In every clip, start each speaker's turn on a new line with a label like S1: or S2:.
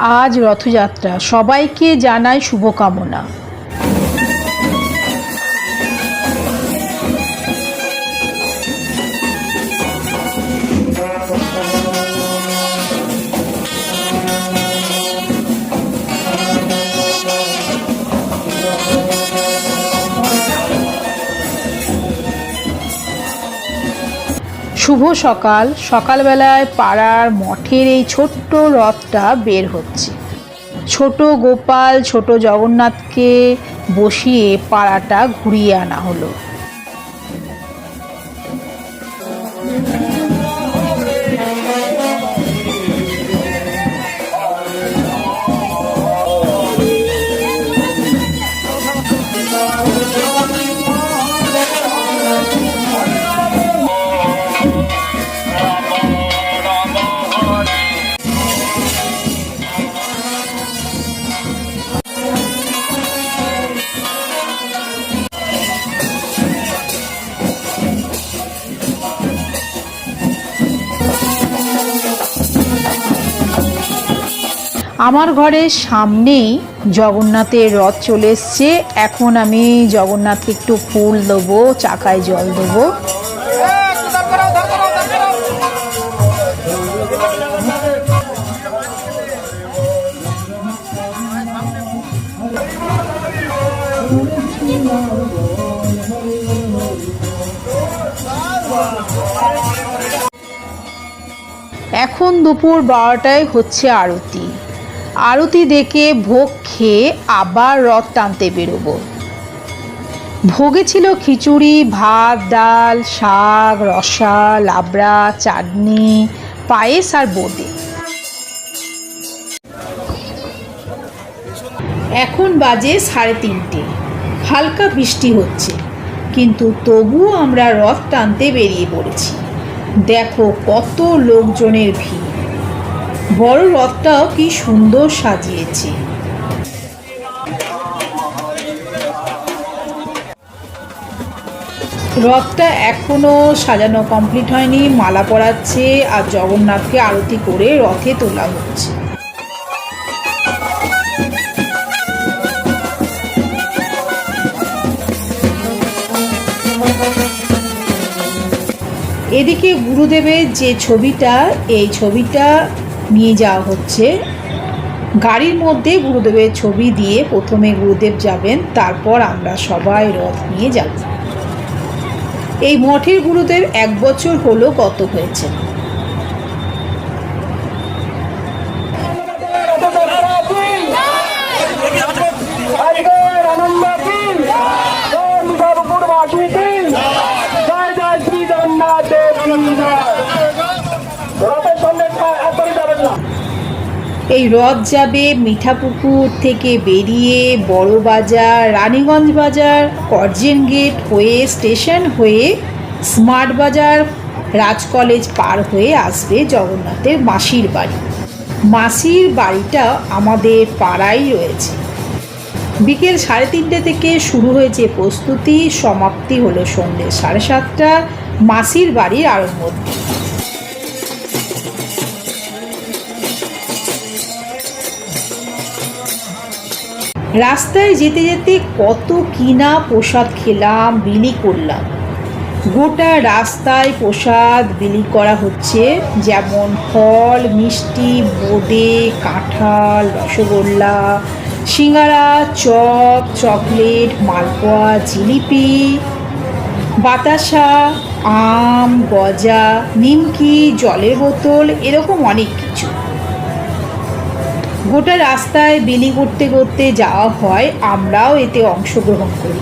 S1: আজ রথযাত্রা। সবাইকে জানাই শুভকামনা। শুভ সকাল। সকালবেলায় পাড়ার মঠের এই ছোট্ট রথটা বের হচ্ছে। ছোট গোপাল, ছোট জগন্নাথকে বসিয়ে পাড়াটা ঘুরিয়ে আনা হলো। আমার ঘরের সামনেই জগন্নাথের রথ চলে এসছে। এখন আমি জগন্নাথকে একটু ফুল দেবো, চাকায় জল দেবো। এখন দুপুর বারোটায় হচ্ছে আরতি। আরতি দেখে ভোগ খেয়ে আবার রথ টানতে বেরোবো। ভোগে ছিল খিচুড়ি, ভাত, ডাল, শাক, রসা, লাবড়া, চাটনি, পায়েস আর বোঁদে এখন বাজে সাড়ে তিনটে। হালকা বৃষ্টি হচ্ছে, কিন্তু তবুও আমরা রথ টানতে বেরিয়ে পড়েছি। দেখো কত লোকজনের ভিড়। বড় রথটাও কি সুন্দর সাজিয়েছে। রথটা এখনও সাজানো কমপ্লিট হয়নি, মালা পরাচ্ছে আর জগন্নাথকে আরতি করে রথে তোলা হচ্ছে। এদিকে গুরুদেবের যে ছবিটা, এই ছবিটা নিয়ে যাওয়া হচ্ছে। গাড়ির মধ্যে গুরুদেবের ছবি দিয়ে প্রথমে গুরুদেব যাবেন, তারপর আমরা সবাই রথ নিয়ে যাব। এই মঠের গুরুদেব এক বছর হলো গত হয়েছে।
S2: আনন্দ দিন জয় মুজাফরপুরবাসী দিন জয় জয় শ্রী জগন্নাথ দেব রথের সঙ্গে একবারই যাবেন না
S1: এই রথ যাবে মিঠাপুকুর থেকে বেরিয়ে বড় বাজার রানীগঞ্জ বাজার, করজেন গেট হয়ে স্টেশন হয়ে স্মার্ট বাজার, রাজ কলেজ পার হয়ে আসবে জগন্নাথের মাসির বাড়ি। মাসির বাড়িটা আমাদের পাড়াই রয়েছে। বিকেল সাড়ে তিনটে থেকে শুরু হয়েছে প্রস্তুতি, সমাপ্তি হলো সন্ধ্যে সাড়ে সাতটা। মাসির বাড়ির আরম্ভ। রাস্তায় যেতে যেতে কত কিনা প্রসাদ খেলাম, বিলি করলাম। গোটা রাস্তায় প্রসাদ বিলি করা হচ্ছে, যেমন ফল, মিষ্টি, বোঁদে, কাঁঠাল, রসগোল্লা, সিঙ্গারা, চপ, চকলেট, মালপোয়া, জিলিপি, বাতাসা, আম, গজা, নিমকি, জলের বোতল, এরকম অনেক কিছু। গোটা রাস্তায় বিলি করতে করতে যাওয়া হয়, আমরাও এতে অংশগ্রহণ করি।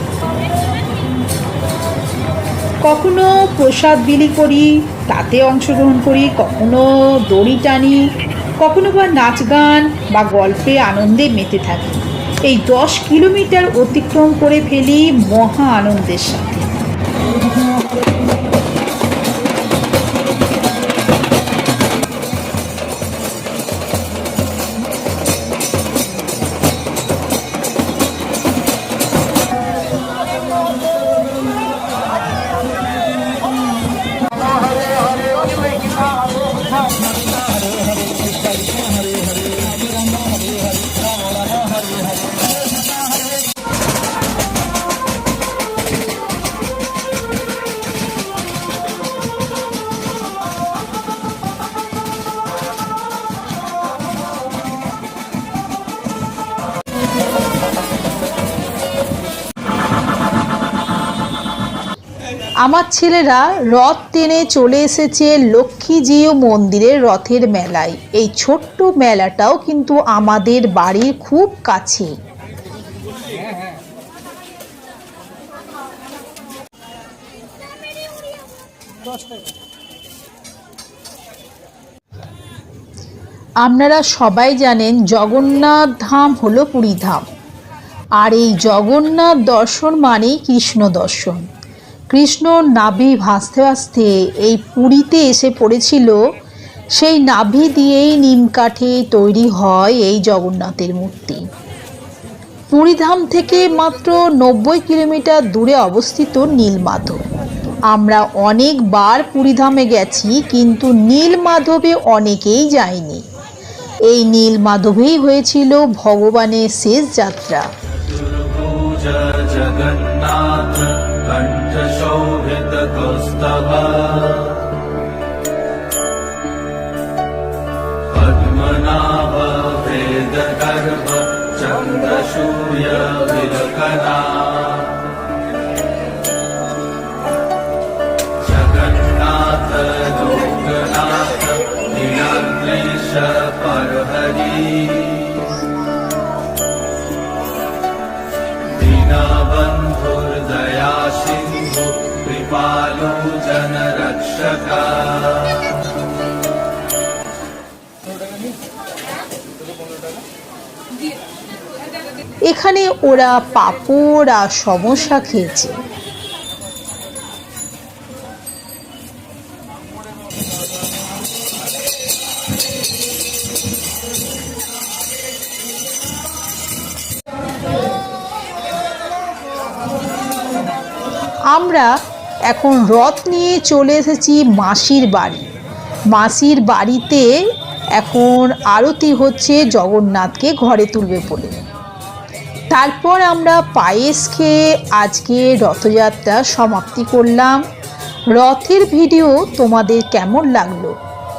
S1: কখনো প্রসাদ বিলি করি, তাতে অংশগ্রহণ করি, কখনো দড়ি টানি, কখনো বা নাচ গান বা গল্পে আনন্দে মেতে থাকি। এই দশ কিলোমিটার অতিক্রম করে ফেলি মহা আনন্দের সাথে। আমার ছেলেরা রথ টেনে চলে এসেছে লক্ষ্মীজিও মন্দিরের রথের মেলায়। এই ছোট্ট মেলাটাও কিন্তু আমাদের বাড়ির খুব কাছে। আপনারা সবাই জানেন জগন্নাথ ধাম হলো পুরী ধাম। আর এই জগন্নাথ দর্শন মানেই কৃষ্ণ দর্শন। কৃষ্ণ নাভি ভাসতে ভাসতে এই পুরীতে এসে পড়েছিল। সেই নাভি দিয়েই নিম কাঠে তৈরি হয় এই জগন্নাথের মূর্তি। পুরীধাম থেকে মাত্র নব্বই কিলোমিটার দূরে অবস্থিত নীলমাধব। আমরা অনেকবার পুরীধামে গেছি, কিন্তু নীলমাধবে অনেকেই যায়নি। এই নীলমাধবেই হয়েছিল ভগবানের শেষ যাত্রা।
S3: पञ्चशोभ्यतकौस्तवाद्मनाभेदकर्म जगन्नाथ लोकनाथ विलग्लेश परहरी
S1: এখানে ওরা পাপড় আর সমস্যা খেয়েছে। আমরা এখন রথ নিয়ে চলে এসেছি মাসির বাড়ি। মাসির বাড়িতে এখন আরতি হচ্ছে জগন্নাথকে ঘরে তুলবে বলে। তারপর আমরা পায়েস খেয়ে আজকে রথযাত্রা সমাপ্তি করলাম। রথের ভিডিও তোমাদের কেমন লাগল?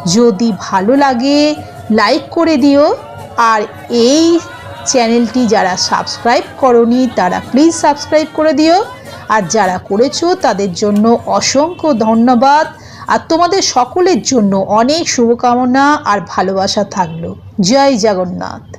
S1: যদি ভালো লাগে, লাইক করে দিও। আর এই চ্যানেলটি যারা সাবস্ক্রাইব করনি, তারা প্লিজ সাবস্ক্রাইব করে দিও। আর যারা করেছ তাদের জন্য অসংখ্য ধন্যবাদ। আর তোমাদের সকলের জন্য অনেক শুভকামনা আর ভালোবাসা থাকল। জয় জগন্নাথ।